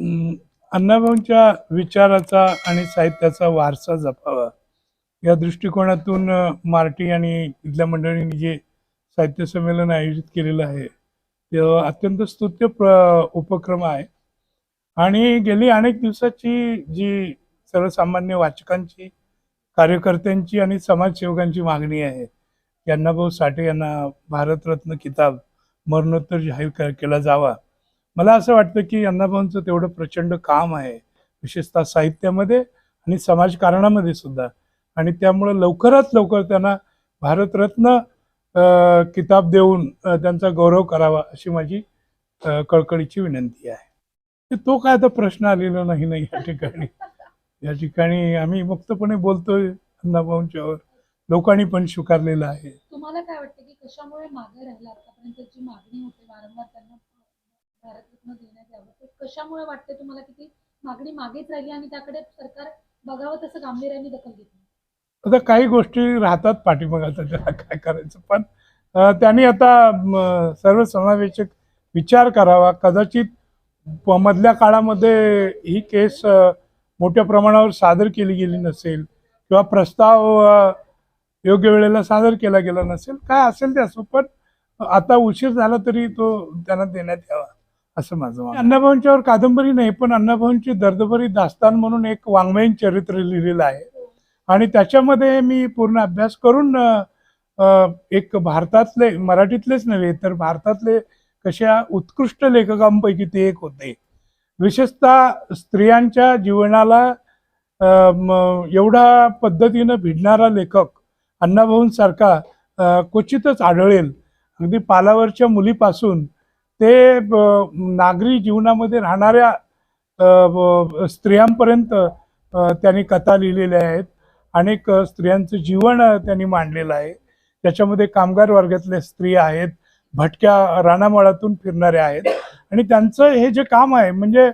अण्णाभाऊंच्या विचाराचा आणि साहित्याचा वारसा जपावा. या दृष्टिकोनातून मार्टी आणि इथल्या मंडळींनी जे साहित्य संमेलन आयोजित केलेलं आहे ते अत्यंत स्तुत्य प्र उपक्रम आहे. आणि गेली अनेक दिवसाची जी सर्वसामान्य वाचकांची कार्यकर्त्यांची आणि समाजसेवकांची मागणी आहे की अण्णाभाऊ साठे यांना भारतरत्न किताब मरणोत्तर जाहीर केला जावा. मला असं वाटतं की अण्णाभाऊंचं तेवढं प्रचंड काम आहे विशेषतः साहित्यामध्ये आणि समाजकारणामध्ये सुद्धा. आणि त्यामुळं लवकरात लवकर त्यांना भारतरत्न किताब देऊन त्यांचा गौरव करावा अशी माझी कळकळीची विनंती आहे. तो काय आता प्रश्न आलेला नाही नाही या ठिकाणी. या ठिकाणी आम्ही मुक्तपणे बोलतोय अण्णाभाऊंच्यावर. लोकांनी पण स्वीकारलेलं आहे. तुम्हाला काय वाटतं की कशामुळे मागे राहिला आतापर्यंत? जी मागणी होते वारंवार त्यांना भारतरत्न देण्यात यावं. तर कशामुळे वाटते तुम्हाला की ती मागणी मागेच राहिली आणि त्याकडे सरकार बघावं तसं गांभीर्याने दखल घेतली? आता काही गोष्टी राहतात पाठीमाग त्याला काय करायचं? पण त्यांनी आता सर्वसमावेशक विचार करावा. कदाचित मधल्या काळामध्ये ही केस मोठ्या प्रमाणावर सादर केली गेली नसेल किंवा प्रस्ताव योग्य वेळेला सादर केला गेला नसेल. काय असेल ते असो पण आता उशीर झाला तरी तो त्यांना देण्यात यावा. असं माझं अण्णाभाऊंच्यावर कादंबरी नाही पण अण्णाभाऊंची दर्दभरी दास्तान म्हणून एक वाङ्मयीन चरित्र लिहिलेलं आहे. आणि त्याच्यामध्ये मी पूर्ण अभ्यास करून एक भारतातले मराठीतलेच नव्हे तर भारतातले कशा उत्कृष्ट लेखकांपैकी ते एक होते. विशेषतः स्त्रियांच्या जीवनाला एवढा पद्धतीनं भिडणारा लेखक अण्णाभाऊंसारखा क्वचितच आढळेल. अगदी पालावरच्या मुलीपासून ते नागरी जीवनामध्ये राहणाऱ्या स्त्रियांपर्यंत त्यांनी कथा लिहिलेल्या आहेत. अनेक स्त्रियांचं जीवन त्यांनी मांडलेलं आहे. त्याच्यामध्ये कामगार वर्गातल्या स्त्रिया आहेत. भटक्या रानामाळातून फिरणाऱ्या आहेत. आणि त्यांचं हे जे काम आहे म्हणजे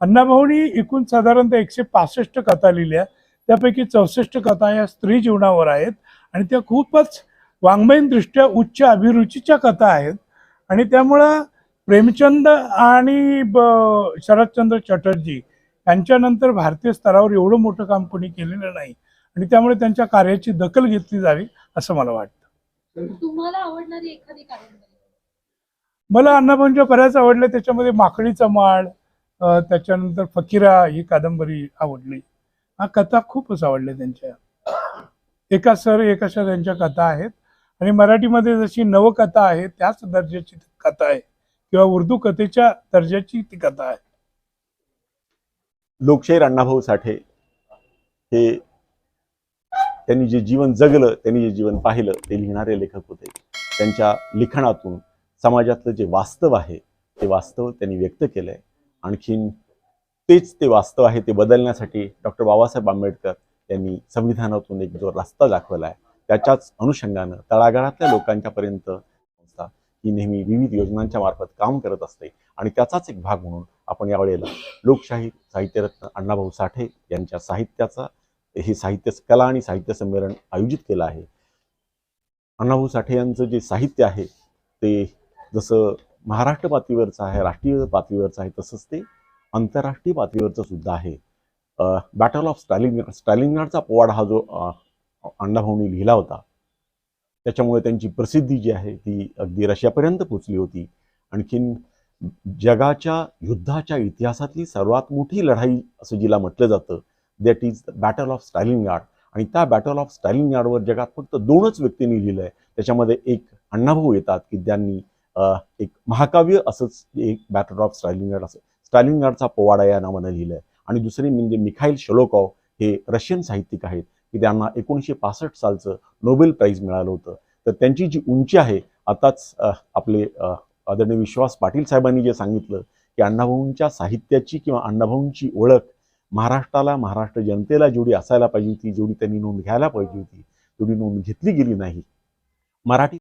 अण्णाभाऊनी एकूण साधारणतः एकशे पासष्ट कथा लिहिल्या. त्यापैकी चौसष्ट कथा या स्त्री जीवनावर आहेत. आणि त्या खूपच वाङ्मयीनदृष्ट्या उच्च अभिरुचीच्या कथा आहेत. आणि त्यामुळं प्रेमचंद आणि शरदचंद्र चटर्जी यांच्यानंतर भारतीय स्तरावर एवढं मोठं काम कोणी केलेलं नाही आणि त्यामुळे त्यांच्या कार्याची दखल घेतली जावी असं मला वाटतं. तुम्हाला आवडणारी एखादी मला अण्णाभाऊंच्या बऱ्याच आवडल्या. त्याच्यामध्ये माकडीचा माळ त्याच्यानंतर फकीरा ही कादंबरी आवडली. हा कथा खूपच आवडल्या त्यांच्या. एका सर एकाशा त्यांच्या कथा आहेत. आणि मराठीमध्ये जशी नवकथा आहे त्याच दर्जाची कथा आहे. किंवा उर्दू कथेच्या दर्जाची ती कथा आहे. लोकशाहीर अण्णाभाऊ साठे हे त्यांनी जे जीवन जगलं त्यांनी जे जीवन पाहिलं ते लिहिणारे लेखक होते. त्यांच्या लिखाणातून समाजातलं जे वास्तव आहे ते वास्तव त्यांनी व्यक्त केलंय. आणखीन तेच ते वास्तव आहे ते बदलण्यासाठी डॉक्टर बाबासाहेब आंबेडकर यांनी संविधानातून एक जो रस्ता दाखवला आहे त्याच्याच अनुषंगानं तळागाळातल्या लोकांच्या पर्यंत ही नेहमी विविध योजनांच्या मार्फत काम करत असते. आणि त्याचाच एक भाग म्हणून आपण यावेळेला लोकशाही साहित्यरत्न अण्णाभाऊ साठे यांच्या साहित्याचा हे साहित्य कला आणि साहित्य संमेलन आयोजित केलं आहे. अण्णाभाऊ साठे यांचं जे साहित्य आहे ते जसं महाराष्ट्र पातळीवरचं आहे राष्ट्रीय पातळीवरचं आहे तसंच ते आंतरराष्ट्रीय पातळीवरचं सुद्धा आहे. बॅटल ऑफ स्टॅलिंग स्टॅलिंगार्डचा पोवाडा हा जो अण्णाभाऊंनी लिहिला होता त्याच्यामुळे त्यांची प्रसिद्धी जी आहे ती अगदी रशियापर्यंत पोचली होती. आणखीन जगाच्या युद्धाच्या इतिहासातली सर्वात मोठी लढाई असं जिला म्हटलं जातं that is the battle of Stalingrad आणि त्या बॅटल ऑफ स्टॅलिन गार्डवर जगात फक्त दोनच व्यक्तींनी लिहिलं आहे त्याच्यामध्ये एक अण्णाभाऊ येतात की त्यांनी एक महाकाव्य असंच एक बॅटल ऑफ स्टॅलिन गार्ड असं स्टॅलिन गार्डचा पोवाडा या नावानं लिहिलं आहे आणि दुसरी म्हणजे मिखाईल शलोकॉव हे रशियन साहित्यिक आहेत. की त्यांना एकोणीसशे पासष्ट सालचं नोबेल प्राईज मिळालं होतं. तर त्यांची जी उंची आहे आताच आपले आदरणीय विश्वास पाटील साहेबांनी जे सांगितलं की अण्णाभाऊंच्या साहित्याची किंवा अण्णाभाऊंची ओळख महाराष्ट्राला महाराष्ट्र जनतेला जेवढी असायला पाहिजे होती जेवढी त्यांनी नोंद घ्यायला पाहिजे होती तेवढी नोंद घेतली गेली नाही. मराठी